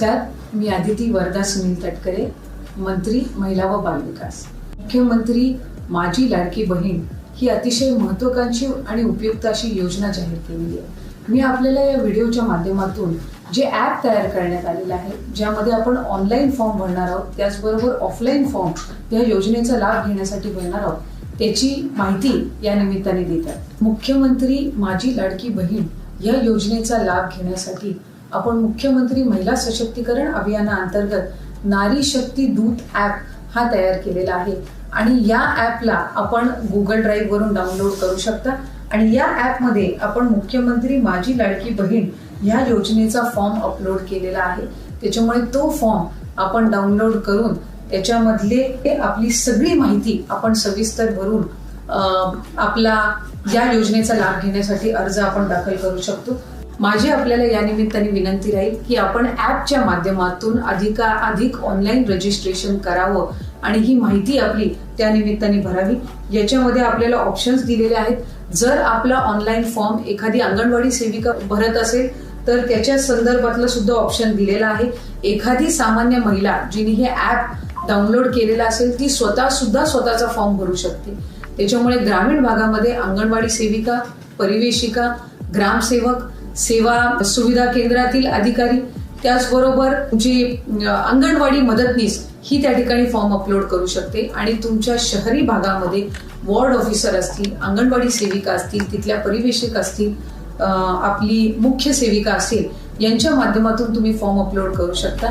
नमस्कार. मी आदिती वरदा सुनील तटकरे मंत्री महिला व बालविकास. मुख्यमंत्री माझी लाडकी बहीण ही अतिशय महत्वाकांक्षी आणि उपयुक्त अशी योजना जाहीर केलेली आहे. मी आपल्याला या व्हिडिओच्या माध्यमातून जे ॲप तयार करण्यात आलेलं आहे ज्यामध्ये आपण ऑनलाईन फॉर्म भरणार आहोत त्याचबरोबर ऑफलाईन फॉर्म या योजनेचा लाभ घेण्यासाठी भरणार आहोत त्याची माहिती या निमित्ताने देतात. मुख्यमंत्री माझी लाडकी बहीण या योजनेचा लाभ घेण्यासाठी आपण मुख्यमंत्री महिला सशक्तीकरण अभियानाअंतर्गत नारी शक्ती दूत ॲप हा तयार केलेला आहे. आणि या ॲपला आपण गुगल ड्राईव्ह वरून डाउनलोड करू शकता. आणि या ॲपमध्ये आपण मुख्यमंत्री माझी लाडकी बहीण ह्या योजनेचा फॉर्म अपलोड केलेला आहे. त्याच्यामुळे तो फॉर्म आपण डाउनलोड करून त्याच्यामधले आपली सगळी माहिती आपण सविस्तर भरून आपला या योजनेचा लाभ घेण्यासाठी अर्ज आपण दाखल करू शकतो. माझी आपल्याला या निमित्ताने विनंती राहील की आपण ऍपच्या माध्यमातून अधिकाधिक ऑनलाईन रजिस्ट्रेशन करावं आणि ही माहिती आपली त्या निमित्ताने भरावी. याच्यामध्ये आपल्याला ऑप्शन्स दिलेले आहेत. जर आपला ऑनलाईन फॉर्म एखादी अंगणवाडी सेविका भरत असेल तर त्याच्या संदर्भातलं सुद्धा ऑप्शन दिलेलं आहे. एखादी सामान्य महिला जिने हे ऍप डाउनलोड केलेलं असेल ती स्वतः सुद्धा स्वतःचा फॉर्म भरू शकते. त्याच्यामुळे ग्रामीण भागामध्ये अंगणवाडी सेविका परिवेशिका ग्रामसेवक सेवा सुविधा केंद्रातील अधिकारी त्याचबरोबर जी अंगणवाडी मदतनीस ही त्या ठिकाणी फॉर्म अपलोड करू शकते. आणि तुमच्या शहरी भागामध्ये वॉर्ड ऑफिसर असतील अंगणवाडी सेविका असतील तिथल्या परिवेशक असतील आपली मुख्य सेविका असेल यांच्या माध्यमातून तुम्ही फॉर्म अपलोड करू शकता.